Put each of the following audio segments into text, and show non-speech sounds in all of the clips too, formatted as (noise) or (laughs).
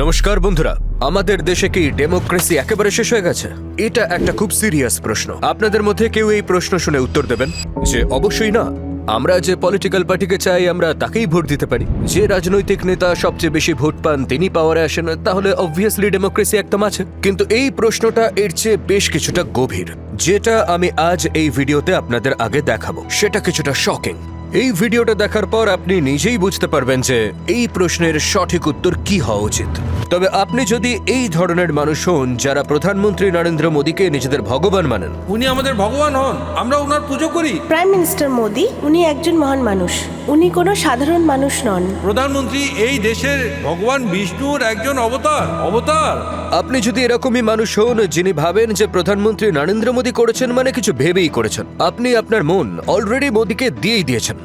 নমস্কার বন্ধুরা, আমাদের দেশে কি ডেমোক্রেসি একেবারে শেষ হয়ে গেছে? এটা একটা খুব সিরিয়াস প্রশ্ন। আপনাদের মধ্যে কেউ এই প্রশ্ন শুনে উত্তর দেবেন? যে অবশ্যই না। আমরা যে পলিটিক্যাল পার্টিকে চাই, আমরা তাকেই ভোট দিতে পারি। যে রাজনৈতিক নেতা সবচেয়ে বেশি ভোট পান, তিনি পাওয়ারে আসেন, তাহলে অবভিয়াসলি ডেমোক্রেসি একদম আছে। কিন্তু এই প্রশ্নটা এর চেয়ে বেশ কিছুটা গভীর, যেটা আমি আজ এই ভিডিওতে আপনাদের আগে দেখাবো। সেটা কিছুটা শকিং এই ভিডিওটা দেখার পর আপনি নিজেই বুঝতে পারবেন যে এই প্রশ্নের সঠিক উত্তর কি হওয়া উচিত। তবে আপনি যদি এই ধরনের মানুষ হন যারা প্রধানমন্ত্রী নরেন্দ্র মোদীকে নিজেদের ভগবান মানেন। উনি আমাদের ভগবান হন আমরা ওনার পুজো করি। প্রাইম মিনিস্টার মোদি উনি একজন মহান মানুষ। উনি কোনো সাধারণ মানুষ নন। প্রধানমন্ত্রী এই দেশের ভগবান বিষ্ণুর একজন অবতার অবতার। আপনি যদি এরকমই মানুষ হন যিনি ভাবেন যে প্রধানমন্ত্রী নরেন্দ্র মোদী করেছেন মানে কিছু ভেবেই করেছেন। আপনি আপনার মন অলরেডি মোদীকে দিয়েই দিয়েছেন।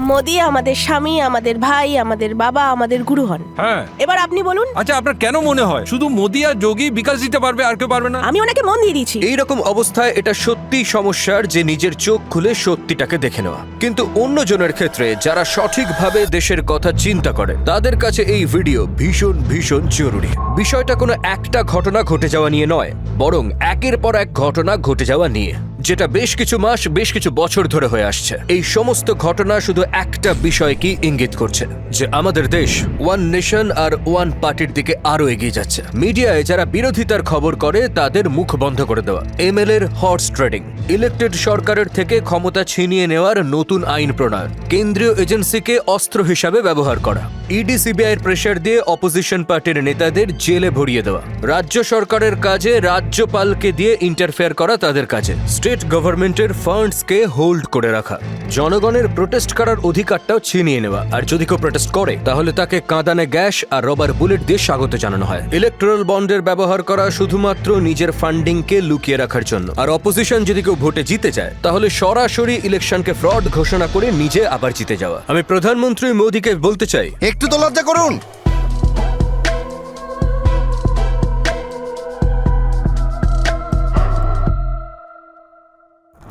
মোদি আমাদের স্বামী আমাদের ভাই আমাদের বাবা আমাদের গুরু হন। হ্যাঁ। এবার আপনি বলুন। আচ্ছা আপনার কেন মনে হয়? শুধু মোদি আর যোগী বিকাশ দিতে পারবে আর কেউ পারবে না? আমি ওনাকে মন দিয়ে দিয়েছি। এই রকম অবস্থায় এটা সত্যি সমস্যার যে নিজের চোখ খুলে সত্যিটাকে দেখে নেওয়া। কিন্তু অন্যজনের ক্ষেত্রে যারা সঠিকভাবে দেশের কথা চিন্তা করে তাদের কাছে এই ভিডিও ভীষণ ভীষণ জরুরি। বিষয়টা কোনো একটা ঘটনা ঘটে যাওয়া নিয়ে নয় বরং একের পর এক ঘটনা ঘটে যাওয়া নিয়ে। যেটা বেশ কিছু মাস, বেশ কিছু বছর ধরে হয়ে আসছে। এই সমস্ত ঘটনা শুধু একটা বিষয়কে ইঙ্গিত করছে, যে আমাদের দেশ ওয়ান নেশন আর ওয়ান পার্টির দিকে আরও এগিয়ে যাচ্ছে। মিডিয়ায় যারা বিরোধিতার খবর করে, তাদের মুখ বন্ধ করে দেওয়া। এমএল এর হর্স ট্রেডিং ইলেক্টেড সরকারের থেকে ক্ষমতা ছিনিয়ে নেওয়ার নতুন আইন প্রণয়ন, কেন্দ্রীয় এজেন্সিকে অস্ত্র হিসাবে ব্যবহার করা। ইডি, সিবিআইয়ের প্রেশার দিয়ে অপোজিশন পার্টির নেতাদের জেলে ভরিয়ে দেওয়া। রাজ্য সরকারের কাজে রাজ্যপালকে দিয়ে ইন্টারফেয়ার করা তাদের কাজে। স্টেট গভর্নমেন্টের ফান্ডসকে হোল্ড করে রাখা। জনগণের প্রোটেস্ট করার অধিকারটাও ছিনিয়ে নেওয়া। আর যদি কেউ প্রোটেস্ট করে, তাহলে তাকে কাঁদানে গ্যাস আর রবার বুলেট দিয়ে স্বাগত জানানো হয়। ইলেকট্রাল বন্ডের ব্যবহার করা শুধুমাত্র নিজের ফান্ডিংকে লুকিয়ে রাখার জন্য। আর অপোজিশন যদি কেউ ভোটে জিতে যায়, তাহলে সরাসরি ইলেকশনকে ফ্রড ঘোষণা করে নিজে আবার জিতে যাওয়া। আমি প্রধানমন্ত্রী মোদীকে বলতে চাই, একটু তো লজ্জা করুন।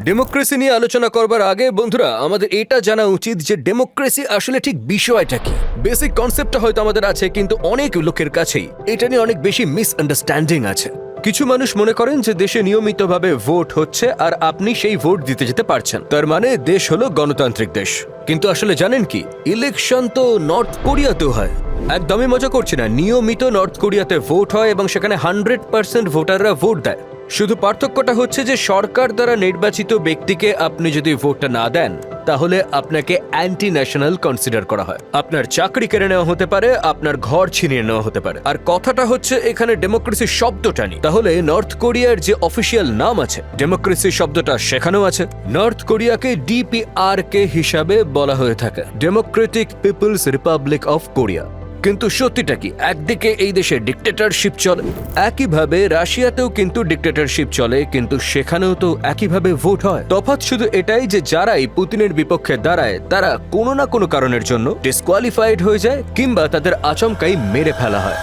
ডেমোক্রেসি নিয়ে আলোচনা করবার আগে বন্ধুরা, আমাদের এটা জানা উচিত যে ডেমোক্রেসি আসলে ঠিক বিষয়টা কি। বেসিক কনসেপ্টটা হয়তো আমাদের আছে, কিন্তু অনেক লোকের কাছেই এটা নিয়ে অনেক বেশি মিসআন্ডারস্ট্যান্ডিং আছে। কিছু মানুষ মনে করেন যে দেশে নিয়মিতভাবে ভোট হচ্ছে আর আপনি সেই ভোট দিতে যেতে পারছেন। তার মানে দেশ হলো গণতান্ত্রিক দেশ। কিন্তু আসলে জানেন কি ইলেকশন তো নর্থ কোরিয়াতেও হয়। একদমই মজা করছি না, নিয়মিত নর্থ কোরিয়াতে ভোট হয় এবং সেখানে হান্ড্রেড পার্সেন্ট ভোটাররা ভোট দেয়। শুধু পার্থক্যটা হচ্ছে যে সরকার দ্বারা নির্বাচিত ব্যক্তিকে আপনি যদি ভোটটা না দেন, তাহলে আপনাকে অ্যান্টি ন্যাশনাল কনসিডার করা হয়। আপনার চাকরি কেড়ে নেওয়া হতে পারে, আপনার ঘর ছিনিয়ে নেওয়া হতে পারে। আর কথাটা হচ্ছে, এখানে ডেমোক্রেসি শব্দটা নেই। তাহলে নর্থ কোরিয়ার যে অফিসিয়াল নাম আছে ডেমোক্রেসি শব্দটা সেখানেও আছে। নর্থ কোরিয়াকে ডিপিআর কে হিসাবে বলা হয়ে থাকে Democratic People's Republic of Korea কিন্তু সত্যিটা কি? একদিকে এই দেশে ডিক্টেটরশিপ চলে, একইভাবে রাশিয়াতেও কিন্তু ডিক্টেটরশিপ চলে, কিন্তু সেখানেও তো একইভাবে ভোট হয়। তফাৎ শুধু এটাই যে যারাই পুতিনের বিপক্ষে দাঁড়ায়, তারা কোনো না কোনো কারণের জন্য ডিসকোয়ালিফাইড হয়ে যায় কিংবা তাদের আচমকাই মেরে ফেলা হয়।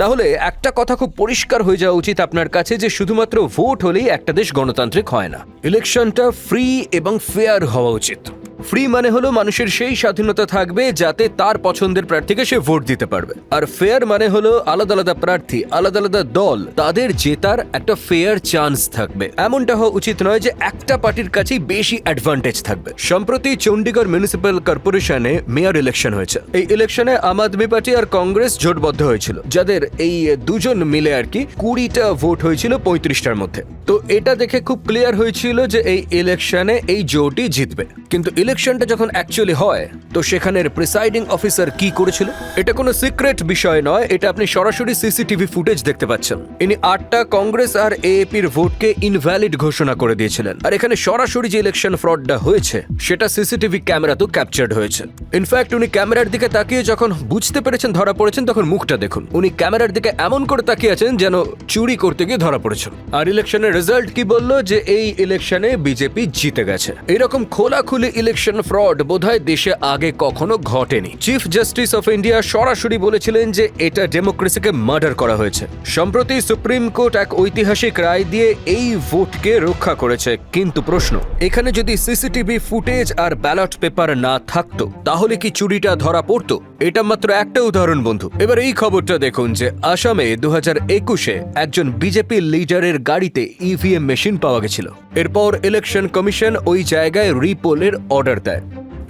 তাহলে একটা কথা খুব পরিষ্কার হয়ে যাওয়া উচিত আপনার কাছে যে শুধুমাত্র ভোট হলেই একটা দেশ গণতান্ত্রিক হয় না। ইলেকশনটা ফ্রি এবং ফেয়ার হওয়া উচিত। ফ্রি মানে হলো মানুষের সেই স্বাধীনতা থাকবে যাতে তার পছন্দের প্রার্থীকে সে ভোট দিতে পারবে। আর ফেয়ার মানে হলো আলাদা আলাদা প্রার্থী, আলাদা আলাদা দল, তাদের জেতার একটা ফেয়ার চান্স থাকবে। এমনটা হওয়া উচিত নয় যে একটা পার্টির কাছেই বেশি অ্যাডভান্টেজ থাকবে। সম্প্রতি চণ্ডীগড় মিউনিসিপ্যাল কর্পোরেশনে মেয়র ইলেকশন হয়েছে। এই ইলেকশনে আম আদমি পার্টি আর কংগ্রেস জোটবদ্ধ হয়েছিল, যাদের এই দুজন মিলে আর কি কুড়িটা ভোট হয়েছিল পঁয়ত্রিশটার মধ্যে। তো এটা দেখে খুব ক্লিয়ার হয়েছিল যে এই ইলেকশনে এই জোটই জিতবে। কিন্তু ইলেকশনটা যখন অ্যাকচুয়ালি হয়, তো সেখানের প্রিসাইডিং অফিসার কি করেছিল? এটা কোনো সিক্রেট বিষয় নয়, এটা আপনি সরাসরি সিসিটিভি ফুটেজ দেখতে পাচ্ছেন। ইনি আটটা কংগ্রেস আর এএপির ভোটকে ইনভ্যালিড ঘোষণা করে দিয়েছিলেন। আর এখানে সরাসরি যে ইলেকশন ফ্রডটা হয়েছে, সেটা সিসিটিভি ক্যামেরাতেও ক্যাপচার্ড হয়েছে। ইনফ্যাক্ট উনি ক্যামেরার দিকে তাকিয়ে যখন বুঝতে পেরেছেন, ধরা পড়েছেন, তখন মুখটা দেখুন। উনি ক্যামেরার দিকে এমন করে তাকিয়ে আছেন যেন চুরি করতে গিয়ে ধরা পড়েছেন। আর ইলেকশনের রেজাল্ট কি বলল? যে এই ইলেকশনে বিজেপি জিতে গেছে। এরকম খোলাখুলি ইলেকশন ইলেকশন ফ্রড বোধহয় দেশে আগে কখনো ঘটেনি। চিফ জাস্টিস অফ ইন্ডিয়া সরাসরি বলেছিলেন যে এটা ডেমোক্রেসিকে মার্ডার করা হয়েছে। সম্প্রতি সুপ্রিম কোর্ট এক ঐতিহাসিক রায় দিয়ে এই ভোটকে রক্ষা করেছে। কিন্তু প্রশ্ন, এখানে যদি সিসিটিভি ফুটেজ আর ব্যালট পেপার না থাকতো, তাহলে কি চুরিটা ধরা পড়তো? এটা মাত্র একটা উদাহরণ, বন্ধু। এবার এই খবরটা দেখুন যে আসামে দু হাজার একুশে একজন বিজেপি লিডারের গাড়িতে ইভিএম মেশিন পাওয়া গেছিল। এরপর ইলেকশন কমিশন ওই জায়গায় রিপোলের অর্ডার দেয়।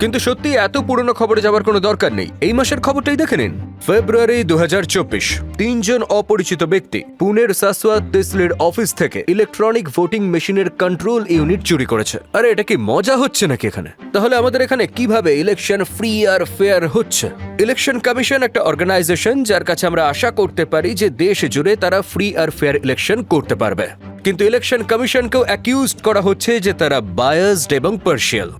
কিন্তু সত্যি এত পুরনো খবরে যাওয়ার কোনো দরকার নেই। এই মাসের খবরটাই দেখে নিন। ফেব্রুয়ারি দু তিনজন অপরিচিত ব্যক্তি পুনের সাসওয়া তেসলির অফিস থেকে ইলেকট্রনিক ভোটিং মেশিনের কন্ট্রোল ইউনিট চুরি করেছে। আরে, এটা কি মজা হচ্ছে নাকি এখানে? তাহলে আমাদের এখানে কীভাবে ইলেকশন ফ্রি আর ফেয়ার হচ্ছে? ইলেকশন কমিশন একটা অর্গানাইজেশন যার কাছে আমরা আশা করতে পারি যে দেশ জুড়ে তারা ফ্রি আর ফেয়ার ইলেকশন করতে পারবে। কিন্তু ইলেকশন কমিশনকেও অ্যাকিউজড করা হচ্ছে যে তারা বায়াসড এবং পার্শিয়াল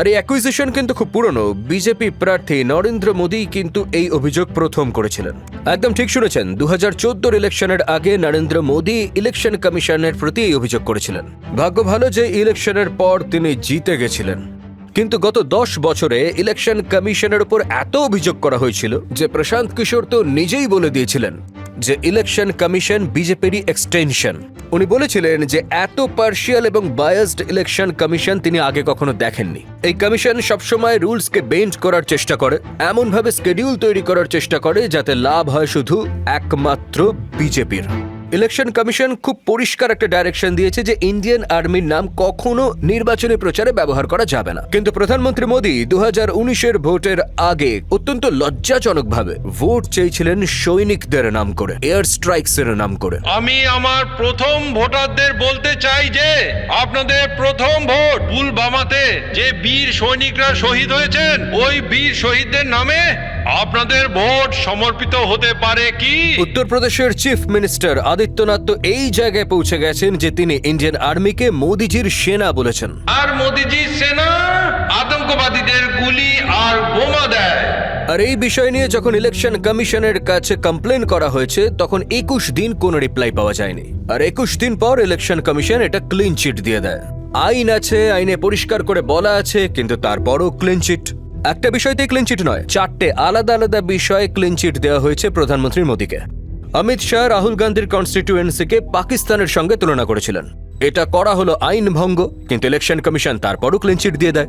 আর এই অ্যাকুইজিশন কিন্তু খুব পুরনো। বিজেপি প্রার্থী নরেন্দ্র মোদী কিন্তু এই অভিযোগ প্রথম করেছিলেন। একদম ঠিক শুনেছেন দু হাজার চোদ্দোর ইলেকশনের আগে নরেন্দ্র মোদী ইলেকশন কমিশনের প্রতি এই অভিযোগ করেছিলেন। ভাগ্য ভালো যে ইলেকশনের পর তিনি জিতে গেছিলেন। কিন্তু গত দশ বছরে ইলেকশন কমিশনের উপর এত অভিযোগ করা হয়েছিল যে প্রশান্ত কিশোর তো নিজেই বলে দিয়েছিলেন যে ইলেকশন কমিশন বিজেপিরই এক্সটেনশন উনি বলেছিলেন যে এত পার্শিয়াল এবং বায়াসড ইলেকশন কমিশন তিনি আগে কখনো দেখেননি। এই কমিশন সবসময় রুলসকে বেঞ্চ করার চেষ্টা করে, এমনভাবে স্কেডিউল তৈরি করার চেষ্টা করে যাতে লাভ হয় শুধু একমাত্র বিজেপির। ইলেকশন কমিশন খুব পরিষ্কার একটা ডাইরেকশন দিয়েছে যে ইন্ডিয়ান আর্মির নাম কখনো নির্বাচনী প্রচারে ব্যবহার করা যাবে না। কিন্তু প্রধানমন্ত্রী মোদী দু হাজার ভোটের আগে অত্যন্ত লজ্জাজনকভাবে ভোট চেয়েছিলেন সৈনিকদের নাম করে এয়ার স্ট্রাইকস এর নাম করে। আমি আমার প্রথম ভোটারদের বলতে চাই যে, আপনাদের প্রথম ভোট পুলবামাতে যে বীর সৈনিকরা শহীদ হয়েছেন, ওই বীর শহীদদের নামে আপনাদের ভোট সমর্পিত হতে পারে কি? উত্তরপ্রদেশের চিফ মিনিস্টার আদিত্যনাথ তো এই জায়গায় পৌঁছে গেছেন যে তিনি ইন্ডিয়ান আর্মিকে মোদিজির সেনা বলেছেন। আর মোদিজি সেনা আতঙ্কবাদীদের গুলি আর বোমা দেয়। আর এই বিষয় নিয়ে যখন ইলেকশন কমিশনের কাছে কমপ্লেন করা হয়েছে তখন একুশ দিন কোনো রিপ্লাই পাওয়া যায়নি। আর একুশ দিন পর ইলেকশন কমিশন এটা ক্লিন চিট দিয়ে দেয়। আইন আছে আইনে পরিষ্কার করে বলা আছে কিন্তু তারপরও ক্লিন চিট। একটা বিষয়তেই ক্লিনচিট নয়, চারটে আলাদা আলাদা বিষয়ে ক্লিনচিট দেওয়া হয়েছে প্রধানমন্ত্রী মোদীকে। অমিত শাহ রাহুল গান্ধীর কনস্টিটিউয়েন্সিকে পাকিস্তানের সঙ্গে তুলনা করেছিলেন। এটা করা হলো আইন ভঙ্গ, কিন্তু ইলেকশন কমিশন তারপরও ক্লিন চিট দিয়ে দেয়।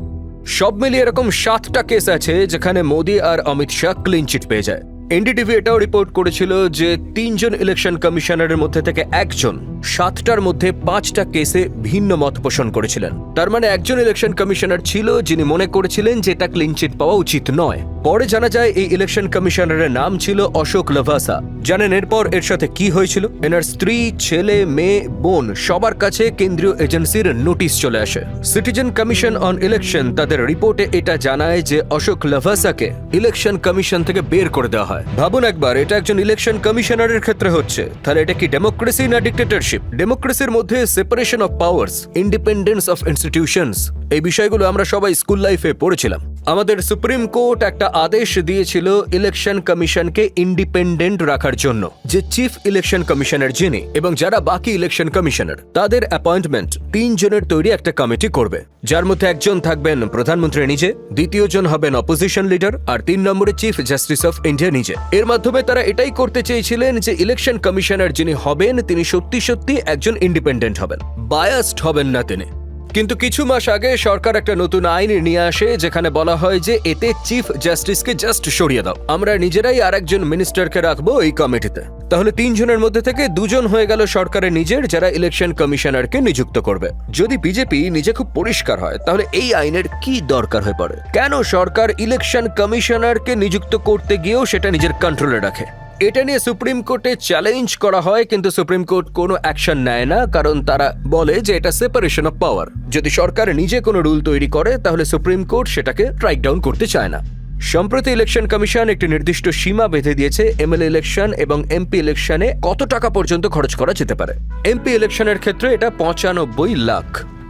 সব মিলিয়ে এরকম সাতটা কেস আছে যেখানে মোদী আর অমিত শাহ ক্লিনচিট পেয়ে যায়। এনডিটিভি এটাও রিপোর্ট করেছিল যে তিনজন ইলেকশন কমিশনারের মধ্যে থেকে একজন সাতটার মধ্যে পাঁচটা কেসে ভিন্ন মত পোষণ করেছিলেন। তার মানে একজন ইলেকশন কমিশনার ছিল যিনি মনে করেছিলেন যে এটা ক্লিন চিট পাওয়া উচিত নয়। পরে জানা যায় এই ইলেকশন কমিশনারের নাম ছিল অশোক লভাসা। জানেন এরপর এর সাথে কি হয়েছিল? এনার স্ত্রী, ছেলে, মেয়ে, বোন সবার কাছে কেন্দ্রীয় এজেন্সির নোটিশ চলে আসে। সিটিজেন কমিশন অন ইলেকশন তাদের রিপোর্টে এটা জানায় যে অশোক লভাসাকে ইলেকশন কমিশন থেকে বের করে দেওয়া হয়। ভাবুন একবার, এটা একজন ইলেকশন কমিশনারের ক্ষেত্রে হচ্ছে। তাহলে এটা কি ডেমোক্রেসি না ডিক্টেটরশিপ ডেমোক্রেসির মধ্যে separation of powers independence of institutions এই বিষয়গুলো আমরা সবাই স্কুল লাইফে পড়েছিলাম। আমাদের সুপ্রিম কোর্ট একটা আদেশ দিয়েছিল ইলেকশন কমিশনকে ইন্ডিপেন্ডেন্ট রাখার জন্য, যে চিফ ইলেকশন কমিশনার যিনি এবং যারা বাকি ইলেকশন কমিশনার তাদের অ্যাপয়েন্টমেন্ট তিনজনের তৈরি একটা কমিটি করবে। যার মধ্যে একজন থাকবেন প্রধানমন্ত্রী নিজে দ্বিতীয় জন হবেন অপোজিশন লিডার আর তিন নম্বরে চিফ জাস্টিস অফ ইন্ডিয়া নিজে। এর মাধ্যমে তারা এটাই করতে চেয়েছিলেন যে ইলেকশন কমিশনার যিনি হবেন, তিনি সত্যি সত্যি একজন ইন্ডিপেন্ডেন্ট হবেন। বায়াসড হবেন না তিনি। কিন্তু কিছু মাস আগে সরকার একটা নতুন আইন নিয়ে আসে, যেখানে বলা হয় যে এতে চিফ জাস্টিসকে জাস্ট সরিয়ে দাও। আমরা নিজেরাই আরেকজন মিনিস্টারকে রাখব এই কমিটিতে। তাহলে তিনজনের মধ্যে থেকে দুজন হয়ে গেল সরকারের নিজের, যারা ইলেকশন কমিশনারকে নিযুক্ত করবে। যদি বিজেপি নিজে খুব পরিষ্কার হয়, তাহলে এই আইনের কি দরকার হয়ে পড়ে? কেন সরকার ইলেকশন কমিশনারকে নিযুক্ত করতে গিয়েও সেটা নিজের কন্ট্রোলে রাখে? এটা নিয়ে সুপ্রিম কোর্টে চ্যালেঞ্জ করা হয়, কিন্তু সুপ্রিম কোর্ট কোনো অ্যাকশন নেয় না, কারণ তারা বলে যে এটা সেপারেশন অফ পাওয়ার যদি সরকার নিজে কোনো রুল তৈরি করে, তাহলে সুপ্রিম কোর্ট সেটাকে ট্রাইক ডাউন করতে চায় না। সম্প্রতি ইলেকশন কমিশন একটি নির্দিষ্ট সীমা বেঁধে দিয়েছে এমএলএ ইলেকশন এবং এমপি ইলেকশনে কত টাকা পর্যন্ত খরচ করা যেতে পারে। এমপি ইলেকশনের ক্ষেত্রে এটা পঁচানব্বই লাখ।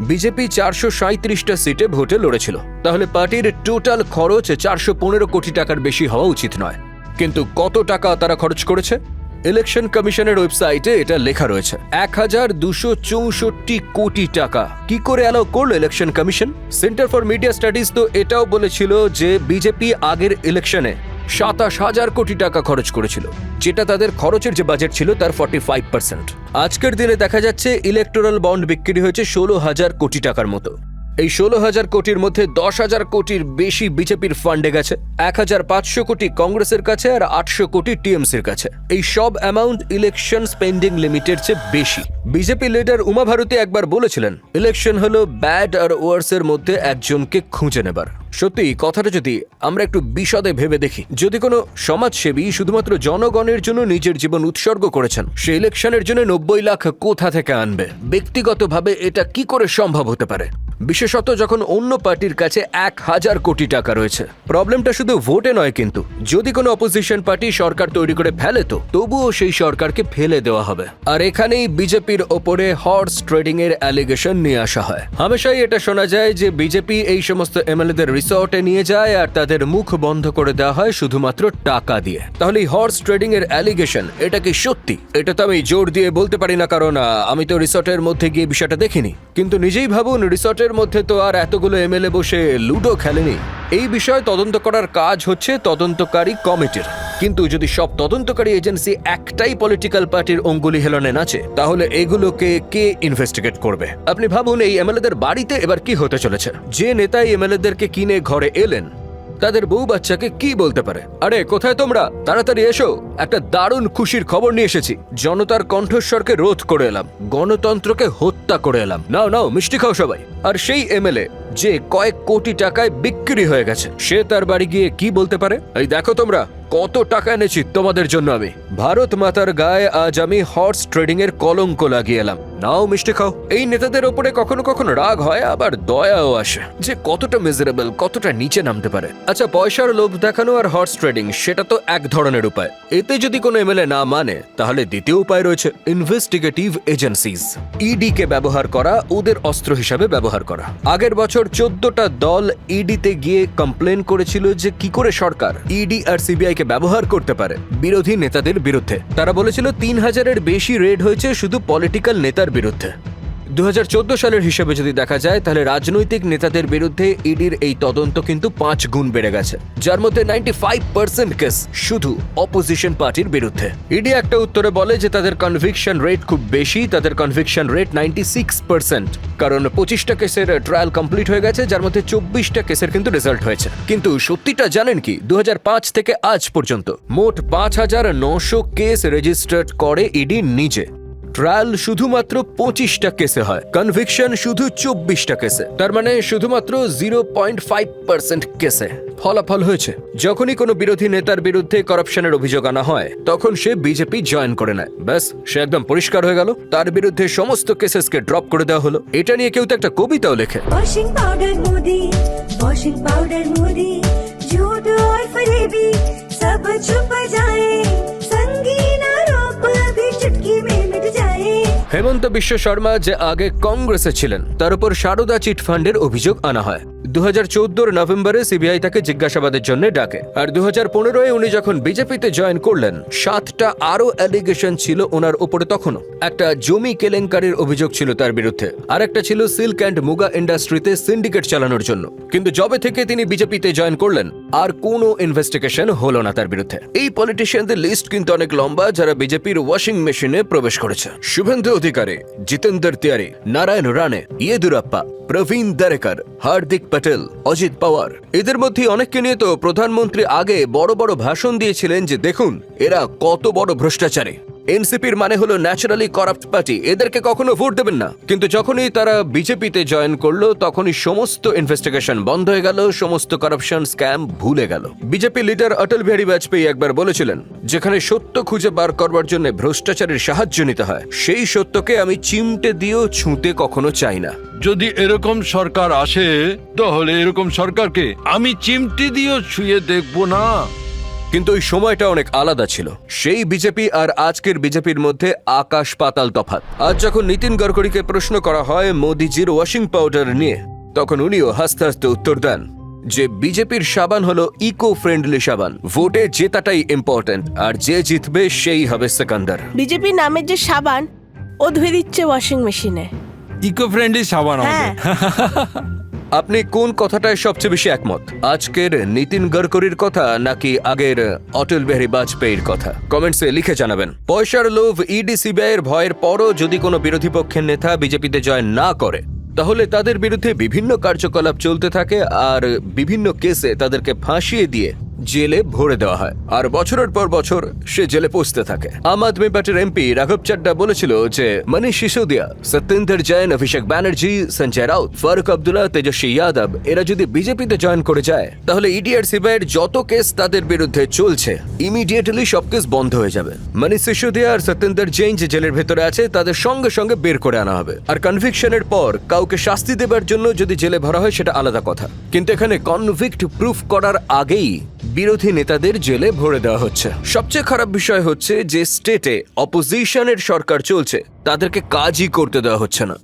বিজেপি চারশো সাঁত্রিশটা সিটে ভোটে লড়েছিল। তাহলে পার্টির টোটাল খরচ চারশো পনেরো কোটি টাকার বেশি হওয়া উচিত নয়। কিন্তু কত টাকা তারা খরচ করেছে? ইলেকশন কমিশনের ওয়েবসাইটে এটা লেখা রয়েছে। এক হাজার দুশো চৌষট্টি কোটি টাকা। কি করে অ্যালাউ করল election commission centre for media studies তো এটাও বলেছিল যে বিজেপি আগের ইলেকশনে সাতাশ হাজার কোটি টাকা খরচ করেছিল। যেটা তাদের খরচের যে বাজেট ছিল তার ফর্টি ফাইভ পার্সেন্ট আজকের দিনে দেখা যাচ্ছে ইলেকটোরাল বন্ড বিক্রি হয়েছে ষোলো হাজার কোটি টাকার মতো। এই ষোলো হাজার কোটির মধ্যে দশ হাজার কোটির বেশি বিজেপির ফান্ডে গেছে, এক হাজার পাঁচশো কোটি কংগ্রেসের কাছে আর আটশো কোটি টিএমসির কাছে। এই সব অ্যামাউন্ট ইলেকশন স্পেন্ডিং লিমিটের চেয়ে বেশি। বিজেপি লিডার উমা ভারতী একবার বলেছিলেন ইলেকশন হলো ব্যাড আর ওয়ার্স এর মধ্যে একজনকে খুঁজে নেবার। সত্যি, কথাটা যদি আমরা একটু বিশদে ভেবে দেখি, যদি কোনো সমাজসেবী শুধুমাত্র জনগণের জন্য নিজের জীবন উৎসর্গ করেছেন সে ইলেকশনের জন্য নব্বই লাখ কোথা থেকে আনবে? ব্যক্তিগতভাবে এটা কি করে সম্ভব হতে পারে? বিশেষত যখন অন্য পার্টির কাছে এক হাজার কোটি টাকা রয়েছে। প্রবলেমটা শুধু ভোটে নয় কিন্তু, যদি কোনো অপোজিশন পার্টি সরকার তৈরি করে ফেলে তো, তবুও সেই সরকারকে ফেলে দেওয়া হবে। আর এখানেই বিজেপির ওপরে হর্স ট্রেডিং এর অ্যালিগেশন নিয়ে আসা হয়। হামেশাই এটা শোনা যায় যে বিজেপি এই সমস্ত এমএলএদের রিসর্টে নিয়ে যায় আর তাদের মুখ বন্ধ করে দেওয়া হয় শুধুমাত্র টাকা দিয়ে। তাহলে এই হর্স ট্রেডিং এর অ্যালিগেশন এটা কি সত্যি? এটা তো আমি জোর দিয়ে বলতে পারি না কারণ আমি তো রিসর্টের মধ্যে গিয়ে বিষয়টা দেখিনি। কিন্তু নিজেই ভাবুন, রিসর্টের মধ্যে তো আর এতগুলো এমএলএ বসে লুডো খেলেনি। এই বিষয়ে তদন্ত করার কাজ হচ্ছে তদন্তকারী কমিটির। কিন্তু যদি সব তদন্তকারী এজেন্সি একটাই পলিটিক্যাল পার্টির অঙ্গুলি হেলনে নাচে, তাহলে এগুলোকে কে ইনভেস্টিগেট করবে? আপনি ভাবুন এই এমএলএদের বাড়িতে এবার কি হতে চলেছে? যে নেতা এই এমএলএদেরকে কিনে ঘরে এলেন তাদের বউ বাচ্চাকে কি বলতে পারে? আরে, কোথায় তোমরা? তাড়াতাড়ি এসো। একটা দারুণ খুশির খবর নিয়ে এসেছি। জনতার কণ্ঠস্বরকে রোধ করে এলাম। গণতন্ত্রকে হত্যা করে এলাম। নাও নাও, মিষ্টি খাও সবাই। আর সেই এমএলএ যে কয়েক কোটি টাকায় বিক্রি হয়ে গেছে, সে তার বাড়ি গিয়ে কি বলতে পারে? এই দেখো তোমরা। কত টাকা এনেছি তোমাদের জন্য আমি? ভারত মাতার গায়ে আজ আমি হর্স ট্রেডিং এর কলঙ্ক লাগিয়ে এলাম। নাও মিষ্টি খাও। এই নেতাদের ওপরে কখনো কখনো রাগ হয়, আবার দয়াও আসে। যে কতটা মেজারেবল কতটা নিচে নামতে পারে। আচ্ছা পয়সার লোভ দেখানো আর হর্স ট্রেডিং সেটা তো এক ধরনের উপায়। এতে যদি কোনো এমএলএ না মানে তাহলে দ্বিতীয় উপায় রয়েছে ইনভেস্টিগেটিভ এজেন্সিজ ইডি কে ব্যবহার করা, ওদের অস্ত্র হিসাবে ব্যবহার করা। আগের বছর চোদ্দটা দল ইডিতে গিয়ে কমপ্লেন করেছিল যে কি করে সরকার ইডি আর সিবিআই কে ব্যবহার করতে পারে বিরোধী নেতাদের বিরুদ্ধে। তারা বলেছিল, তিন হাজারের বেশি রেড হয়েছে শুধু পলিটিক্যাল নেতার বিরুদ্ধে। দু হাজার চোদ্দ সালের হিসেবে যদি দেখা যায়, তাহলে রাজনৈতিক নেতাদের বিরুদ্ধে ইডির এই তদন্ত কিন্তু পাঁচ গুণ বেড়ে গেছে। যার মধ্যে নাইনটি ফাইভ পার্সেন্ট কেস শুধু অপোজিশন পার্টির বিরুদ্ধে। ইডি একটা উত্তরে বলে যে, তাদের কনভিকশন রেট খুব বেশি, তাদের conviction rate ninety six percent কারণ পঁচিশটা কেসের ট্রায়াল কমপ্লিট হয়ে গেছে, যার মধ্যে চব্বিশটা কেসের কিন্তু রেজাল্ট হয়েছে। কিন্তু সত্যিটা জানেন কি? দু হাজার পাঁচ থেকে আজ পর্যন্ত মোট পাঁচ হাজার নশো কেস রেজিস্টার্ড করে ইডি নিজে। ট্রায়াল শুধুমাত্র পঁচিশটা কেসে হয় কনভিকশন শুধু চব্বিশটা কেসে তার মানে শুধুমাত্র জিরো পয়েন্ট ফাইভ পার্সেন্ট কেসে ফলাফল হয়েছে যখনই কোনো বিরোধী নেতার বিরুদ্ধে করাপশনের অভিযোগ আনা হয় তখন সে বিজেপি জয়েন করে নেয় ব্যাস সে একদম পরিষ্কার হয়ে গেল তার বিরুদ্ধে সমস্ত কেসেসকে ড্রপ করে দেওয়া হলো এটা নিয়ে কেউ তো একটা কবিতাও লেখে washing powder Modi washing powder Modi झूठ और फरेबी सब छुप जाए হেমন্ত বিশ্ব শর্মা যে আগে কংগ্রেসে ছিলেন, তার উপর সারদা চিট ফান্ডের অভিযোগ আনা হয়। দু হাজার নভেম্বরে সিবিআই তাকে জিজ্ঞাসাবাদের জন্য ডাকে। আর দু হাজার পনেরোয় উনি যখন বিজেপিতে জয়েন করলেন, সাতটা আরও অ্যালিগেশন ছিল ওনার উপরে তখনও। একটা জমি কেলেঙ্কারির অভিযোগ ছিল তার বিরুদ্ধে। আর একটা ছিল সিল্ক অ্যান্ড মুগা ইন্ডাস্ট্রিতে সিন্ডিকেট চালানোর জন্য। কিন্তু জবে থেকে তিনি বিজেপিতে জয়েন করলেন, আর কোনো ইনভেস্টিগেশন হলো না তার বিরুদ্ধে। এই পলিটিশিয়ানদের লিস্ট কিন্তু অনেক লম্বা, যারা বিজেপির ওয়াশিং মেশিনে প্রবেশ করেছে। শুভেন্দু অধিকারী, জিতেন্দ্র তিয়ারি নারায়ণ রানে ইয়েদুরাপ্পা, প্রবীণ দারেকার, হার্দিক প্যাটেল, অজিত পাওয়ার। এদের মধ্যে অনেককে নিয়ে তো প্রধানমন্ত্রী আগে বড় বড় ভাষণ দিয়েছিলেন যে, দেখুন, এরা কত বড় ভ্রষ্টাচারী। এনসিপির মানে হলো ন্যাচারালি করাপ্ট পার্টি। এদেরকে কখনো ভোট দেবেন না। কিন্তু যখনই তারা বিজেপিতে জয়েন করল, তখনই সমস্ত ইনভেস্টিগেশন বন্ধ হয়ে গেল, সমস্ত করাপশন স্ক্যাম ভুলে গেল। বিজেপি লিডার অটল বিহারী বাজপেয়ী একবার বলেছিলেন, যেখানে সত্য খুঁজে বার করবার জন্য ভ্রষ্টাচারের সাহায্য নিতে হয়, সেই সত্যকে আমি চিমটে দিয়েও ছুঁতে কখনো চাই না। যদি এরকম সরকার আসে, তাহলে এরকম সরকারকে আমি চিমটি দিয়েও ছুঁয়ে দেখব না। কিন্তু ওই সময়টা অনেক আলাদা ছিল। সেই বিজেপি আর আজকের বিজেপির মধ্যে আকাশ পাতাল তফাৎ। আজ যখন নীতিন গডকরিকে প্রশ্ন করা হয় মোদিজির ওয়াশিং পাউডার নিয়ে তখন উনিও হাসতে হাসতে উত্তর দেন যে বিজেপির সাবান হলো ইকো ফ্রেন্ডলি সাবান। ভোটে জেতাটাই ইম্পর্ট্যান্ট আর যে জিতবে সেই হবে সেকান্দার। বিজেপি নামের যে সাবান ও ধুয়ে দিচ্ছে ওয়াশিং মেশিনে। ইকো ফ্রেন্ডলি সাবান হ্যাঁ। আমাদের (laughs) আপনি কোন কথাটায় সবচেয়ে বেশি একমত? আজকের নীতিন গডকরির কথা নাকি আগের অটল বিহারী বাজপেয়ীর কথা? কমেন্টসে লিখে জানাবেন। পয়সার লোভ ইডি সিবিআই এর ভয়ের পরও যদি কোনো বিরোধী পক্ষের নেতা বিজেপিতে জয় না করে, তাহলে তাদের বিরুদ্ধে বিভিন্ন কার্যকলাপ চলতে থাকে আর বিভিন্ন কেসে তাদেরকে ফাঁসিয়ে দিয়ে জেলে ভরে দেওয়া হয়। আর বছরের পর বছর সে জেলে পৌঁছতে থাকে। আম আদমি পার্টির এমপি রাঘব চাড্ডা বলেছিল যে, মনীষ সিসোদিয়া, সত্যেন্দ্র জৈন, অভিষেক ব্যানার্জি, সঞ্জয় রাউত, ফারুক আবদুল্লাহ, তেজস্বী যাদব, এরা যদি বিজেপিতে জয়েন করে যায়, তাহলে ইডি আর সিবিআইয়ের যত কেস তাদের বিরুদ্ধে চলছে ইমিডিয়েটলি সব কেস বন্ধ হয়ে যাবে। মনীষ সিসোদিয়া আর সত্যেন্দ্র জৈন যে জেলের ভেতরে আছে, তাদের সঙ্গে সঙ্গে বের করে আনা হবে। আর কনভিকশনের পর কাউকে শাস্তি দেবার জন্য যদি জেলে ভরা হয়, সেটা আলাদা কথা। কিন্তু এখানে কনভিক্ট প্রুফ করার আগেই বিরোধী নেতাদের জেলে ভরে দেওয়া হচ্ছে। সবচেয়ে খারাপ বিষয় হচ্ছে যে স্টেটে অপোজিশনের সরকার চলছে। তাদেরকে কাজই করতে দেওয়া হচ্ছে না।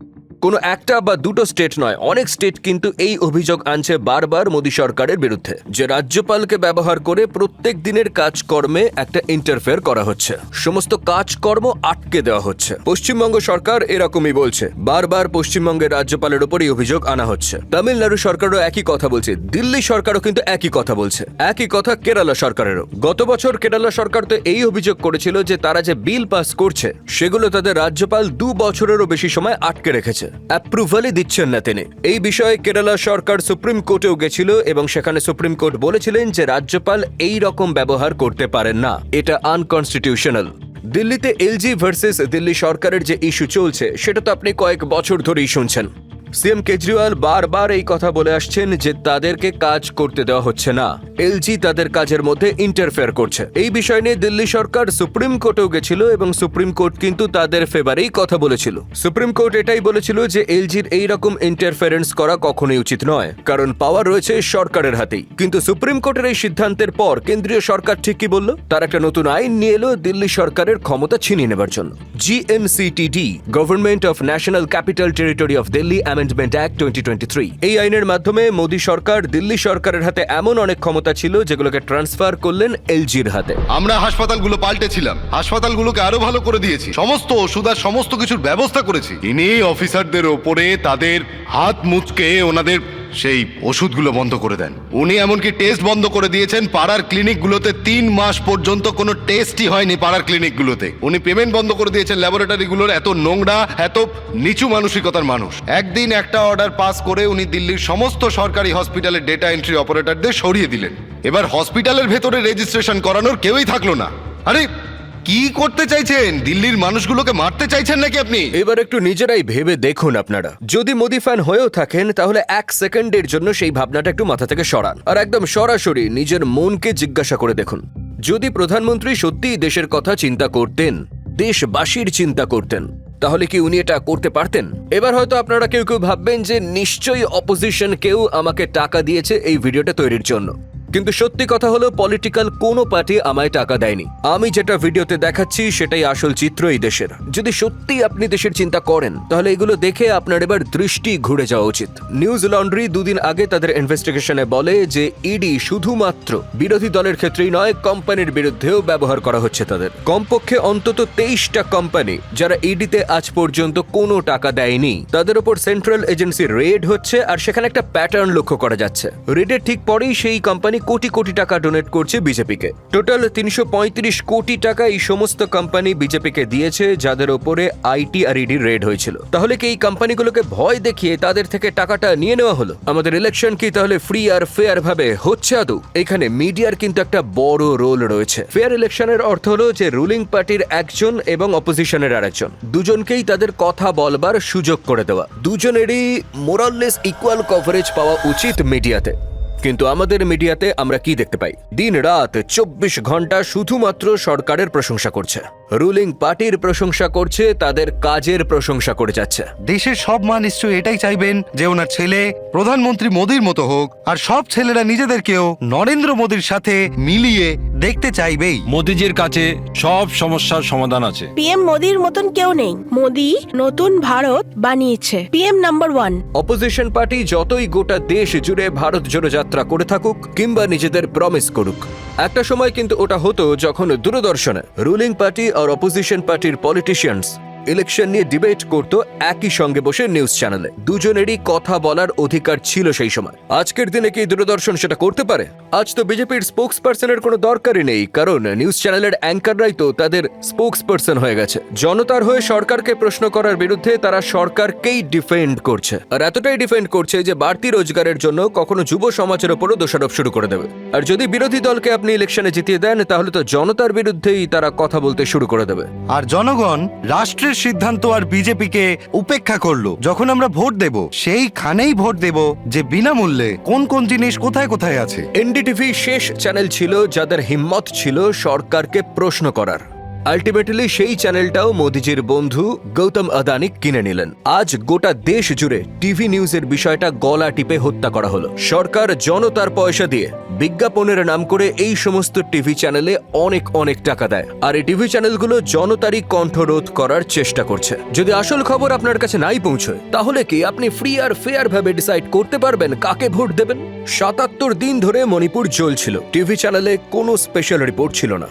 কোনো একটা বা দুটো স্টেট নয়, অনেক স্টেট কিন্তু এই অভিযোগ আনছে বারবার মোদী সরকারের বিরুদ্ধে, যে রাজ্যপালকে ব্যবহার করে প্রত্যেক দিনের কাজকর্মে একটা ইন্টারফেয়ার করা হচ্ছে। সমস্ত কাজকর্ম আটকে দেওয়া হচ্ছে। পশ্চিমবঙ্গ সরকার এরকমই বলছে, বারবার পশ্চিমবঙ্গের রাজ্যপালের উপরই অভিযোগ আনা হচ্ছে। তামিলনাড়ু সরকারও একই কথা বলছে, দিল্লি সরকারও কিন্তু একই কথা বলছে। একই কথা কেরালা সরকারেরও। গত বছর কেরালা সরকার তো এই অভিযোগ করেছিল যে তারা যে বিল পাস করছে, সেগুলো তাদের রাজ্যপাল দু বছরেরও বেশি সময় আটকে রেখেছে। অ্যাপ্রুভালই দিচ্ছেন না তিনি। এই বিষয়ে কেরালা সরকার সুপ্রিম কোর্টেও গেছিল এবং সেখানে সুপ্রিম কোর্ট বলেছিলেন যে রাজ্যপাল এই রকম ব্যবহার করতে পারেন না। এটা আনকনস্টিটিউশনাল দিল্লিতে এলজি ভার্সেস দিল্লি সরকারের যে ইস্যু চলছে, সেটা তো আপনি কয়েক বছর ধরেই শুনছেন। সিএম কেজরিওয়াল বারবার এই কথা বলে আসছেন যে তাদেরকে কাজ করতে দেওয়া হচ্ছে না। এলজি তাদের কাজের মধ্যে ইন্টারফেয়ার করছে। এই বিষয় নিয়ে দিল্লি সরকার সুপ্রিম কোর্টেও গেছিল এবং সুপ্রিম কোর্ট কিন্তু তাদের ফেভারেই কথা বলেছিল। সুপ্রিম কোর্ট এটাই বলেছিল যে এলজির এই রকম ইন্টারফারেন্স করা কখনোই উচিত নয়, কারণ পাওয়ার রয়েছে সরকারের হাতেই। কিন্তু সুপ্রিম কোর্টের এই সিদ্ধান্তের পর কেন্দ্রীয় সরকার ঠিক কি বলল? তার একটা নতুন আইন নিয়ে এলো দিল্লি সরকারের ক্ষমতা ছিনিয়ে নেবার জন্য। GNCTD government of national capital territory of Delhi amendment act twenty twenty three এই আইনের মাধ্যমে মোদী সরকার, দিল্লি সরকারের হাতে এমন অনেক ক্ষমতা ছিল যেগুলোকে ট্রান্সফার করলেন এলজির হাতে। আমরা হাসপাতালগুলো পাল্টেছিলাম। হাসপাতালগুলোকে আরও ভালো করে দিয়েছি। সমস্ত ওষুধ আর সমস্ত কিছুর ব্যবস্থা করেছি। ইনি অফিসারদের ওপরে তাদের হাত মুচকে ওনাদের সেই ওষুধগুলো বন্ধ করে দেন। উনি এমনকি টেস্ট বন্ধ করে দিয়েছেন, পাড়ার ক্লিনিকগুলোতে তিন মাস পর্যন্ত কোনো টেস্টই হয়নি পাড়ার ক্লিনিকগুলোতে। উনি পেমেন্ট বন্ধ করে দিয়েছেন ল্যাবরেটরিগুলোর, এত নোংরা, এত নিচু মানসিকতার মানুষ। একদিন একটা অর্ডার পাস করে উনি দিল্লির সমস্ত সরকারি হসপিটালের ডেটা এন্ট্রি অপারেটরদের সরিয়ে দিলেন। এবার হসপিটালের ভেতরে রেজিস্ট্রেশন করানোর কেউই থাকল না। আরে কি করতে চাইছেন? দিল্লির মানুষগুলোকে মারতে চাইছেন নাকি আপনি? এবার একটু নিজেরাই ভেবে দেখুন আপনারা। যদি মোদি ফ্যান হয়েও থাকেন, তাহলে এক সেকেন্ডের জন্য সেই ভাবনাটা একটু মাথা থেকে সরান। আর একদম সরাসরি নিজের মনকে জিজ্ঞাসা করে দেখুন। যদি প্রধানমন্ত্রী সত্যিই দেশের কথা চিন্তা করতেন, দেশবাসীর চিন্তা করতেন, তাহলে কি উনি এটা করতে পারতেন? এবার হয়তো আপনারা কেউ কেউ ভাববেন যে নিশ্চয়ই অপোজিশন কেউ আমাকে টাকা দিয়েছে এই ভিডিওটা তৈরির জন্য। কিন্তু সত্যি কথা হলো পলিটিক্যাল কোনো পার্টি আমায় টাকা দেয়নি। আমি যেটা ভিডিওতে দেখাচ্ছি, সেটাই আসল চিত্র এই দেশের। যদি সত্যি আপনি দেশের চিন্তা করেন, তাহলে এগুলো দেখে আপনার এবার দৃষ্টি ঘুরে যাওয়া উচিত। নিউজ লন্ড্রি দুদিন আগে তাদের ইনভেস্টিগেশনে বলে যে ইডি শুধুমাত্র বিরোধী দলের ক্ষেত্রেই নয় কোম্পানির বিরুদ্ধেও ব্যবহার করা হচ্ছে তাদের। কমপক্ষে অন্তত তেইশটা কোম্পানি যারা ইডিতে আজ পর্যন্ত কোনো টাকা দেয়নি, তাদের উপর সেন্ট্রাল এজেন্সি রেড হচ্ছে, আর সেখানে একটা প্যাটার্ন লক্ষ্য করা যাচ্ছে। রেডের ঠিক পরেই সেই কোম্পানি কোটি কোটি টাকা ডোনেট করছে বিজেপিকে। টোটাল তিনশো পঁয়ত্রিশ কোটি টাকা এই সমস্ত কোম্পানি বিজেপিকে দিয়েছে, যাদের ওপরে আইটি আর ইডি রেড হয়েছিল। তাহলে কি এই কোম্পানিগুলোকে ভয় দেখিয়ে তাদের থেকে টাকাটা নিয়ে নেওয়া হলো? আমাদের ইলেকশন কি তাহলে ফ্রি আর ফেয়ার ভাবে হচ্ছে আদৌ? এখানে মিডিয়ার কিন্তু একটা বড় রোল রয়েছে। ফেয়ার ইলেকশনের অর্থ হলো যে রুলিং পার্টির একজন এবং অপোজিশনের আরেকজন। দুজনকেই তাদের কথা বলবার সুযোগ করে দেওয়া। দুজনেরই মোরাললেস ইকুয়াল কভারেজ পাওয়া উচিত মিডিয়াতে কিন্তু আমাদের মিডিয়াতে আমরা কি দেখতে পাই? দিন রাত চব্বিশ ঘণ্টা শুধুমাত্র সরকারের প্রশংসা করছে। রুলিং পার্টির প্রশংসা করছে তাদের কাজের প্রশংসা করে যাচ্ছে। দেশের সব মা নিশ্চয়ই এটাই চাইবেন যে ওনার ছেলে প্রধানমন্ত্রী মোদীর মতো হোক আর সব ছেলেরা নিজেদেরকেও নরেন্দ্র মোদীর সাথে মিলিয়ে দেখতে চাইবেই। মোদিজির কাছে সব সমস্যার সমাধান আছে। পিএম মোদির মতন কেউ নেই। মোদি নতুন ভারত বানিয়েছে। PM number one. Opposition party যতই গোটা দেশ জুড়ে ভারত জোড়ো যাত্রা করে থাকুক কিংবা নিজেদের প্রমিস করুক। একটা সময় কিন্তু ওটা হতো যখন দূরদর্শনে রুলিং পার্টি আর অপোজিশন পার্টির পলিটিশিয়ানস ইলেকশন নিয়ে ডিবেট করত একই সঙ্গে বসে নিউজ চ্যানেলে দুজনেরই কথা বলার অধিকার ছিল সেই সময়। আজকের দিনে কি দূরদর্শন সেটা করতে পারে? আজ তো বিজেপির স্পোক্স পার্সনের কোনো দরকারই নেই, কারণ নিউজ চ্যানেলের অ্যাঙ্কাররাই তো তাদের স্পোক্স পার্সন হয়ে গেছে। জনতার হয়ে সরকারকে প্রশ্ন করার বিরুদ্ধে তারা সরকারকেই ডিফেন্ড করছে। আর এতটাই ডিফেন্ড করছে যে বাড়তি রোজগারের জন্য কখনো যুব সমাজের ওপরও দোষারোপ শুরু করে দেবে। আর যদি বিরোধী দলকে আপনি ইলেকশনে জিতিয়ে দেন, তাহলে তো জনতার বিরুদ্ধেই তারা কথা বলতে শুরু করে দেবে। আর জনগণ, রাষ্ট্রের সিদ্ধান্ত আর বিজেপিকে উপেক্ষা করল। যখন আমরা ভোট দেব, সেইখানেই ভোট দেব যে বিনামূল্যে কোন কোন জিনিস কোথায় কোথায় আছে। এনডিটিভি শেষ চ্যানেল ছিল যাদের হিম্মত ছিল সরকারকে প্রশ্ন করার। আলটিমেটলি সেই চ্যানেলটাও মোদিজির বন্ধু গৌতম আদানি কিনে নিলেন। আজ গোটা দেশ জুড়ে টিভি নিউজের বিষয়টা গলা টিপে হত্যা করা হলো। সরকার জনতার পয়সা দিয়ে বিজ্ঞাপনের নাম করে এই সমস্ত টিভি চ্যানেলে অনেক অনেক টাকা দেয়। আর এই টিভি চ্যানেলগুলো জনতারই কণ্ঠরোধ করার চেষ্টা করছে। যদি আসল খবর আপনার কাছে নাই পৌঁছয়, তাহলে কি আপনি ফ্রি আর ফেয়ার ভাবে ডিসাইড করতে পারবেন কাকে ভোট দেবেন? সাতাত্তর দিন ধরে মণিপুর জ্বলছিল। টিভি চ্যানেলে কোনো স্পেশাল রিপোর্ট ছিল না।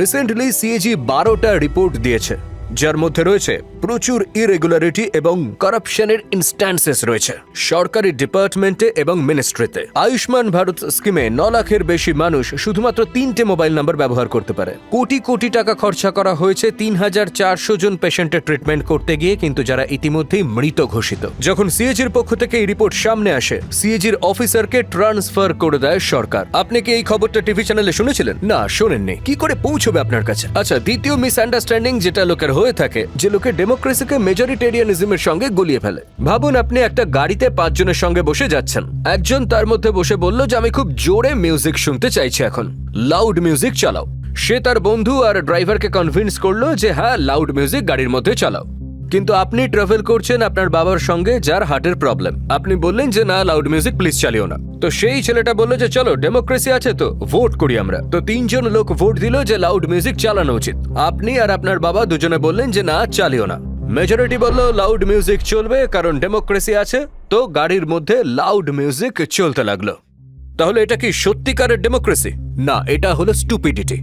রিসেন্টলি সিএজি বারোটা রিপোর্ট দিয়েছে। যার মধ্যে রয়েছে প্রচুর ইরেগুলারিটি এবং করাপশনের ইনস্ট্যান্সেস রয়েছে। সরকারি ডিপার্টমেন্টে এবং মিনিস্ট্রিতে আয়ুষ্মান ভারত স্কিমে ন লাখের বেশি মানুষ শুধুমাত্র তিনটে মোবাইল নাম্বার ব্যবহার করতে পারে। কোটি কোটি টাকা খরচা করা হয়েছে তিন হাজার চারশো জন পেশেন্টের ট্রিটমেন্ট করতে গিয়ে কিন্তু যারা ইতিমধ্যেই মৃত ঘোষিত। যখন সিএজির পক্ষ থেকে এই রিপোর্ট সামনে আসে সিএজির অফিসারকে ট্রান্সফার করে দেয় সরকার। আপনি কি এই খবরটা টিভি চ্যানেলে শুনেছিলেন? না, শোনেননি। কি করে পৌঁছবে আপনার কাছে? আচ্ছা দ্বিতীয় মিসআন্ডারস্ট্যান্ডিং যেটা লোকের হয়ে থাকে যে লোকে ডেমোক্রেসিকে মেজরিটেরিয়ানিজমের সঙ্গে গুলিয়ে ফেলে। ভাবুন আপনি একটা গাড়িতে পাঁচজনের সঙ্গে বসে যাচ্ছেন। একজন তার মধ্যে বসে বলল যে, আমি খুব জোরে মিউজিক শুনতে চাইছি এখন। লাউড মিউজিক চালাও। সে তার বন্ধু আর ড্রাইভারকে কনভিন্স করল যে হ্যাঁ লাউড মিউজিক গাড়ির মধ্যে চালাও। কিন্তু আপনি ট্রাভেল করছেন আপনার বাবার সঙ্গে যার হার্টের প্রবলেম আপনি বললেন যে, না লাউড মিউজিক প্লিজ চালিও না। তো সেই ছেলেটা বলল যে, চলো ডেমোক্রেসি আছে তো ভোট করি আমরা। তো তিনজন লোক ভোট দিল যে লাউড মিউজিক চালানো উচিত। আপনি আর আপনার বাবা দুজনে বললেন যে, না, চালিও না। মেজরিটি বলল লাউড মিউজিক চলবে, কারণ ডেমোক্রেসি আছে। তো গাড়ির মধ্যে লাউড মিউজিক চলতে লাগল। তাহলে এটা কি সত্যিকারের ডেমোক্রেসি না, এটা হলো স্টুপিডিটি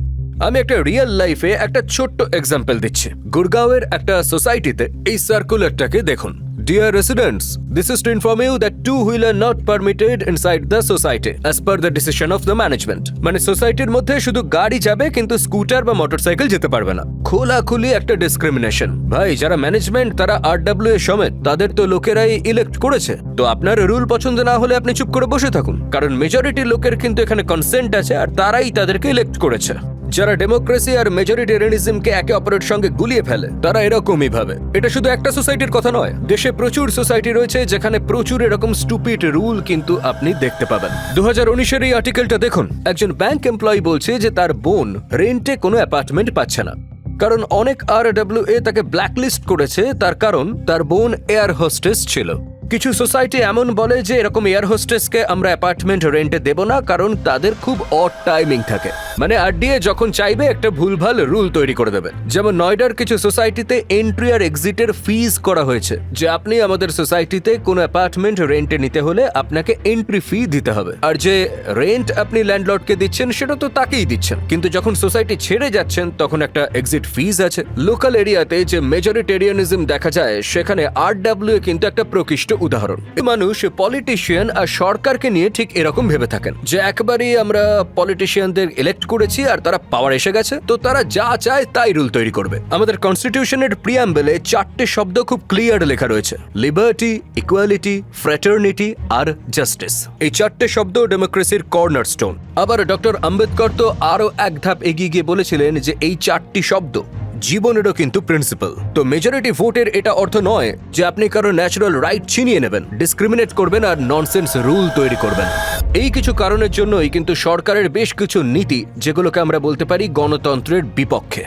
আমি একটা রিয়েল লাইফে একটা ছোট্ট এক্সাম্পল দিচ্ছি। গুরগাঁওয়ের একটা সোসাইটিতে এই সার্কুলারটাকে দেখুন। Dear residents, this is to inform you that two-wheeler not permitted inside the society as per the decision of the management. মানে সোসাইটির মধ্যে শুধু গাড়ি যাবে কিন্তু স্কুটার বা মোটরসাইকেল যেতে পারবে না। খোলাখুলি একটা ডিসক্রিমিনেশন ভাই যারা ম্যানেজমেন্ট তারা আর ডাব্লিউ এ সমেত তাদের তো লোকেরাই ইলেক্ট করেছে। তো আপনার রুল পছন্দ না হলে আপনি চুপ করে বসে থাকুন। কারণ মেজরিটি লোকের কিন্তু এখানে কনসেন্ট আছে আর তারাই তাদেরকে ইলেক্ট করেছে। যারা ডেমোক্রেসি আর মেজরিটেরিয়ানিজমকে একে অপরের সঙ্গে গুলিয়ে ফেলে, তারা এরকমই ভাবে। এটা শুধু একটা সোসাইটির কথা নয়, দেশে প্রচুর সোসাইটি রয়েছে যেখানে প্রচুর এরকম স্টুপিড রুল কিন্তু আপনি দেখতে পাবেন। দু হাজার উনিশের এই আর্টিকেলটা দেখুন। একজন ব্যাংক এমপ্লয়ি বলছে যে তার বোন রেন্টে কোনো অ্যাপার্টমেন্ট পাচ্ছে না। কারণ অনেক আর ডাব্লিউ এ তাকে ব্ল্যাকলিস্ট করেছে, তার কারণ তার বোন এয়ার হোস্টেস ছিল। কিছু সোসাইটি এমন বলে যে এরকম এয়ার হোস্টেসকে আমরা অ্যাপার্টমেন্ট রেন্টে দেব না, কারণ তাদের খুব অড টাইমিং থাকে। মানে আরডিএ যখন চাইবে, একটা ভুলভাল রুল তৈরি করে দেবে। যেমন নয়ডার কিছু সোসাইটিতে এন্ট্রি আর এক্সিটের ফিজ করা হয়েছে, যে আপনি আমাদের সোসাইটিতে কোনো অ্যাপার্টমেন্ট রেন্টে নিতে হলে আপনাকে এন্ট্রি ফি দিতে হবে। আর যে রেন্ট আপনি ল্যান্ডলর্ডকে দিচ্ছেন, সেটা তো তাকেই দিচ্ছেন। কিন্তু যখন সোসাইটি ছেড়ে যাচ্ছেন, তখন একটা এক্সিট ফিজ আছে। লোকাল এরিয়াতে যে মেজরিটেরিয়ানিজম দেখা যায়, সেখানে আর ডাব্লিউ কিন্তু একটা প্রকৃষ্ট উদাহরণ। মানুষ পলিটিশিয়ান আর সরকারকে নিয়ে ঠিক এরকম ভেবে থাকেন যে একবারই আমরা পলিটিশিয়ানদের ইলেক্ট করেছি আর তারা পাওয়ার এসে গেছে, তো তারা যা চায় তাই রুল তৈরি করবে। আমাদের কনস্টিটিউশনের প্রিয়াম্বেলে চারটে শব্দ খুব ক্লিয়ার লেখা রয়েছে। লিবার্টি ইকুয়ালিটি ফ্র্যাটার্নিটি আর জাস্টিস এই চারটে শব্দ ডেমোক্রেসির কর্নার স্টোন আবার ডক্টর আম্বেদকর তো আরও এক ধাপ এগিয়ে গিয়ে বলেছিলেন যে এই চারটি শব্দ জীবনেরও কিন্তু প্রিন্সিপাল তো মেজরিটি ভোটের এটা অর্থ নয় যে আপনি কারও ন্যাচারাল রাইট ছিনিয়ে নেবেন ডিসক্রিমিনেট করবেন আর ননসেন্স রুল তৈরি করবেন। এই কিছু কারণের জন্যই কিন্তু সরকারের বেশ কিছু নীতি, যেগুলোকে আমরা বলতে পারি গণতন্ত্রের বিপক্ষে।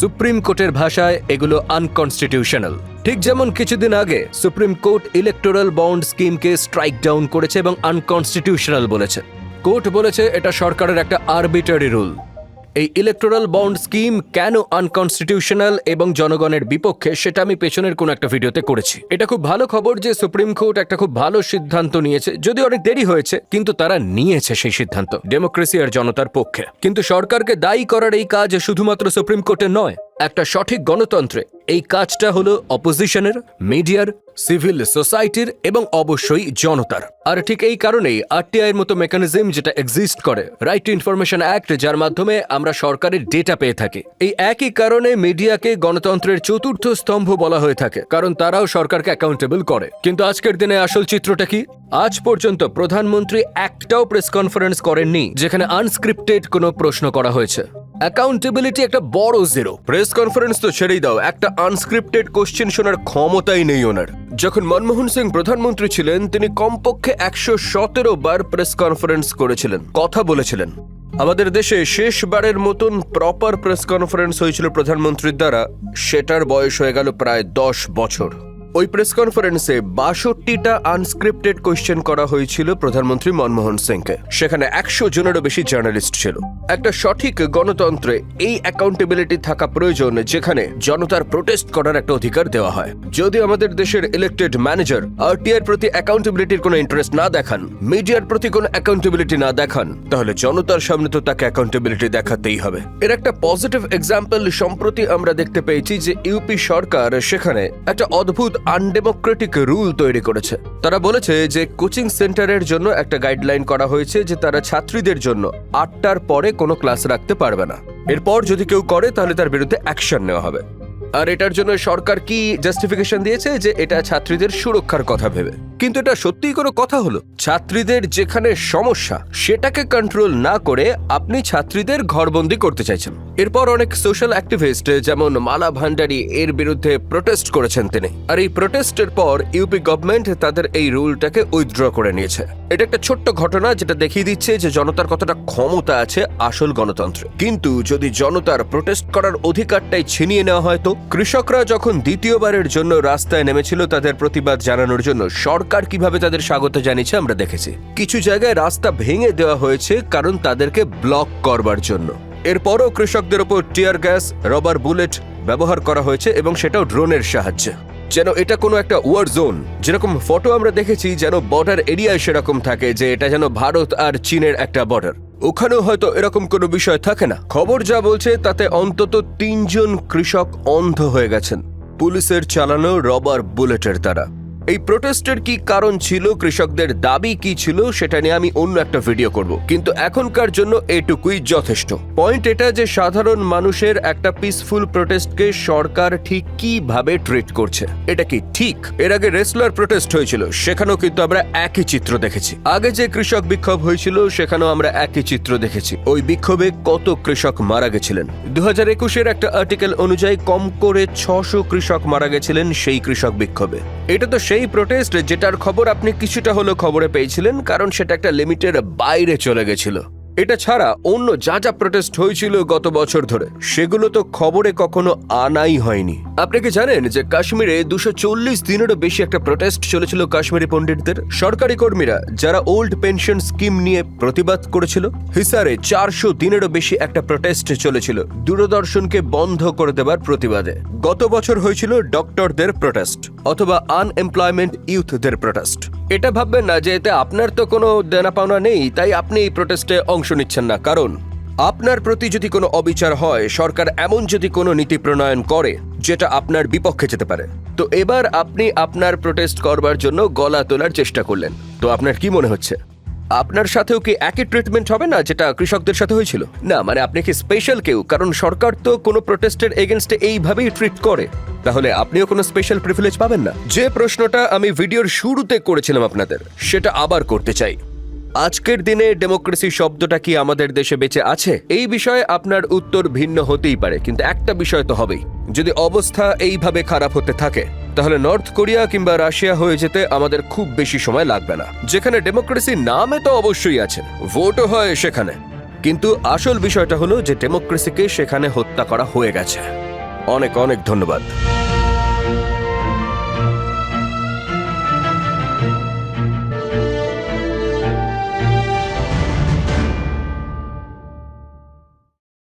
সুপ্রিম কোর্টের ভাষায় এগুলো আনকনস্টিটিউশনাল ঠিক যেমন কিছুদিন আগে সুপ্রিম কোর্ট ইলেকটোরাল বন্ড স্কিমকে স্ট্রাইক ডাউন করেছে এবং আনকনস্টিটিউশনাল বলেছে। কোর্ট বলেছে এটা সরকারের একটা আরবিটারি রুল এই ইলেকটোরাল বন্ড স্কিম কেন আনকনস্টিটিউশনাল এবং জনগণের বিপক্ষে সেটা আমি পেছনের কোন একটা ভিডিওতে করেছি। এটা খুব ভালো খবর যে সুপ্রিম কোর্ট একটা খুব ভালো সিদ্ধান্ত নিয়েছে। যদি অনেক দেরি হয়েছে, কিন্তু তারা নিয়েছে সেই সিদ্ধান্ত ডেমোক্রেসি আর জনতার পক্ষে। কিন্তু সরকারকে দায়ী করার এই কাজ শুধুমাত্র সুপ্রিম কোর্টে নয় একটা সঠিক গণতন্ত্রে এই কাজটা হলো অপোজিশনের, মিডিয়ার, সিভিল সোসাইটির এবং অবশ্যই জনতার। আর ঠিক এই কারণেই আরটিআই এর মতো মেকানিজম যেটা এক্সিস্ট করে রাইট টু ইনফরমেশন অ্যাক্ট যার মাধ্যমে আমরা সরকারের ডেটা পেয়ে থাকি। এই একই কারণে মিডিয়াকে গণতন্ত্রের চতুর্থ স্তম্ভ বলা হয়ে থাকে, কারণ তারাও সরকারকে অ্যাকাউন্টেবল করে। কিন্তু আজকের দিনে আসল চিত্রটা কি? আজ পর্যন্ত প্রধানমন্ত্রী একটাও প্রেস কনফারেন্স করেননি, যেখানে আনস্ক্রিপ্টেড কোনো প্রশ্ন করা হয়েছে। অ্যাকাউন্টেবিলিটি একটা বড় জিরো প্রেস কনফারেন্স তো ছেড়েই দাও, একটা আনস্ক্রিপ্টেড কোশ্চেন শোনার ক্ষমতাই নেই ওনার। যখন মনমোহন সিং প্রধানমন্ত্রী ছিলেন, তিনি কমপক্ষে একশো সতেরো বার প্রেস কনফারেন্স করেছিলেন, কথা বলেছিলেন। আমাদের দেশে শেষবারের মতন প্রপার প্রেস কনফারেন্স হয়েছিল প্রধানমন্ত্রীর দ্বারা, সেটার বয়স হয়ে গেল প্রায় দশ বছর। ওই প্রেস কনফারেন্সে বাষট্টিটা আনস্ক্রিপ্টেড কোয়েশ্চেন করা হয়েছিল প্রধানমন্ত্রী মনমোহন সিংকে। সেখানে একশো জনেরও বেশি জার্নালিস্ট ছিল। একটা সঠিক গণতন্ত্রে এই অ্যাকাউন্টেবিলিটি থাকা প্রয়োজন, যেখানে জনতার প্রোটেস্ট করার একটা অধিকার দেওয়া হয়। যদি আমাদের দেশের ইলেক্টেড ম্যানেজার আরটিআর প্রতি অ্যাকাউন্টেবিলিটির কোনো ইন্টারেস্ট না দেখান মিডিয়ার প্রতি কোনো অ্যাকাউন্টেবিলিটি না দেখান, তাহলে জনতার সামনে তো তাকে অ্যাকাউন্টেবিলিটি দেখাতেই হবে। এর একটা পজিটিভ এক্সাম্পল সম্প্রতি আমরা দেখতে পেয়েছি যে ইউপি সরকার সেখানে একটা অদ্ভুত আনডেমোক্রেটিক রুল তৈরি করেছে। তারা বলেছে যে কোচিং সেন্টারের জন্য একটা গাইডলাইন করা হয়েছে যে তারা ছাত্রীদের জন্য আটটার পরে কোনো ক্লাস রাখতে পারবে না। এরপর যদি কেউ করে তাহলে তার বিরুদ্ধে অ্যাকশন নেওয়া হবে। আর এটার জন্য সরকার কি জাস্টিফিকেশন দিয়েছে যে এটা ছাত্রীদের সুরক্ষার কথা ভেবে? কিন্তু এটা সত্যিই কোনো কথা হলো? ছাত্রীদের যেখানে সমস্যা, সেটাকে কন্ট্রোল না করে আপনি ছাত্রীদের ঘরবন্দি করতে চাইছেন। এরপর অনেক সোশ্যাল অ্যাক্টিভিস্ট যেমন মালা ভান্ডারি, এর বিরুদ্ধে প্রোটেস্ট করেছেন তিনি। আর এই প্রোটেস্টের পর ইউপি গভর্নমেন্ট তাদের এই রুলটাকে উইথড্র করে নিয়েছে। এটা একটা ছোট্ট ঘটনা যেটা দেখিয়ে দিচ্ছে যে জনতার কতটা ক্ষমতা আছে আসল গণতন্ত্রে। কিন্তু যদি জনতার প্রোটেস্ট করার অধিকারটাই ছিনিয়ে নেওয়া হয় তো? কৃষকরা যখন দ্বিতীয়বারের জন্য রাস্তায় নেমেছিল তাদের প্রতিবাদ জানানোর জন্য সরকার কীভাবে তাদের স্বাগত জানিয়েছে আমরা দেখেছি। কিছু জায়গায় রাস্তা ভেঙে দেওয়া হয়েছে কারণ তাদেরকে ব্লক করবার জন্য। এরপরও কৃষকদের ওপর টিয়ার গ্যাস, রবার বুলেট ব্যবহার করা হয়েছে এবং সেটাও ড্রোনের সাহায্যে। যেন এটা কোনো একটা ওয়ার জোন, যেরকম ফটো আমরা দেখেছি যেন বর্ডার এরিয়ায় সেরকম থাকে যে এটা যেন ভারত আর চীনের একটা বর্ডার। ওখানেও হয়তো এরকম কোনো বিষয় থাকে না। খবর যা বলছে, তাতে অন্তত তিনজন কৃষক অন্ধ হয়ে গেছেন। পুলিশের চালানো রবার বুলেটের দ্বারা। এই প্রোটেস্টের কি কারণ ছিল? কৃষকদের দাবি কি ছিল? সেটা নিয়ে আমি অন্য একটা ভিডিও করব। কিন্তু এখনকার জন্য এটুকুই যথেষ্ট। পয়েন্ট এটা যে সাধারণ মানুষের একটা পিসফুল প্রোটেস্টকে সরকার ঠিক কীভাবে ট্রিট করছে, এটা কি ঠিক? এর আগে রেসলার প্রোটেস্ট হয়েছিল, সেখানেও কিন্তু আমরা একই চিত্র দেখেছি। আগে যে কৃষক বিক্ষোভ হয়েছিল, সেখানেও আমরা একই চিত্র দেখেছি। ওই বিক্ষোভে কত কৃষক মারা গেছিলেন? দু হাজার একুশের একটা আর্টিকেল অনুযায়ী কম করে ছশো কৃষক মারা গেছিলেন সেই কৃষক বিক্ষোভে। এটা তো সেই প্রোটেস্ট যেটার খবর আপনি কিছুটা হলেও খবরে পেয়েছিলেন, কারণ সেটা একটা লিমিটের বাইরে চলে গেছিল। এটা ছাড়া অন্য যা যা প্রোটেস্ট হয়েছিল গত বছর ধরে, সেগুলো তো খবরে কখনো আনাই হয়নি। আপনি কি জানেন যে কাশ্মীরে দুশো চল্লিশ দিনেরও বেশি একটা প্রোটেস্ট চলেছিল কাশ্মীরি পণ্ডিতদের? সরকারি কর্মীরা যারা ওল্ড পেনশন স্কিম নিয়ে প্রতিবাদ করেছিল, হিসারে চারশো দিনেরও বেশি একটা প্রোটেস্ট চলেছিল, দূরদর্শনকে বন্ধ করে দেবার প্রতিবাদে। গত বছর হয়েছিল ডক্টরদের প্রোটেস্ট অথবা আনএমপ্লয়মেন্ট ইউথদের প্রোটেস্ট এটা ভাববেন না যে এতে আপনার তো কোনো দেনা পাওনা নেই, তাই আপনি এই প্রোটেস্টে অংশ নিচ্ছেন না। কারণ, আপনার প্রতি যদি কোনো অবিচার হয়, সরকার এমন যদি কোনো নীতি প্রণয়ন করে, যেটা আপনার বিপক্ষে যেতে পারে। তো এবার আপনি আপনার প্রোটেস্ট করবার জন্য গলা তোলার চেষ্টা করলেন। তো আপনার কি মনে হচ্ছে? আপনার সাথেও কি একই ট্রিটমেন্ট হবে না, যেটা কৃষকদের সাথে হয়েছিল? না মানে আপনি কি স্পেশাল কেউ? কারণ সরকার তো কোনো প্রোটেস্টের এগেনস্টে এইভাবেই ট্রিট করে। তাহলে আপনিও কোনো স্পেশাল প্রিভিলেজ পাবেন না? যে প্রশ্নটা আমি ভিডিওর শুরুতে করেছিলাম আপনাদের, সেটা আবার করতে চাই। আজকের দিনে ডেমোক্রেসি শব্দটা কি আমাদের দেশে বেঁচে আছে? এই বিষয়ে আপনার উত্তর ভিন্ন হতেই পারে, কিন্তু একটা বিষয় তো হবেই। যদি অবস্থা এইভাবে খারাপ হতে থাকে, তাহলে নর্থ কোরিয়া কিংবা রাশিয়া হয়ে যেতে আমাদের খুব বেশি সময় লাগবে না। যেখানে ডেমোক্রেসি নামে তো অবশ্যই আছে, ভোটও হয় সেখানে। কিন্তু আসল বিষয়টা হলো যে ডেমোক্রেসিকে সেখানে হত্যা করা হয়ে গেছে। অনেক অনেক ধন্যবাদ।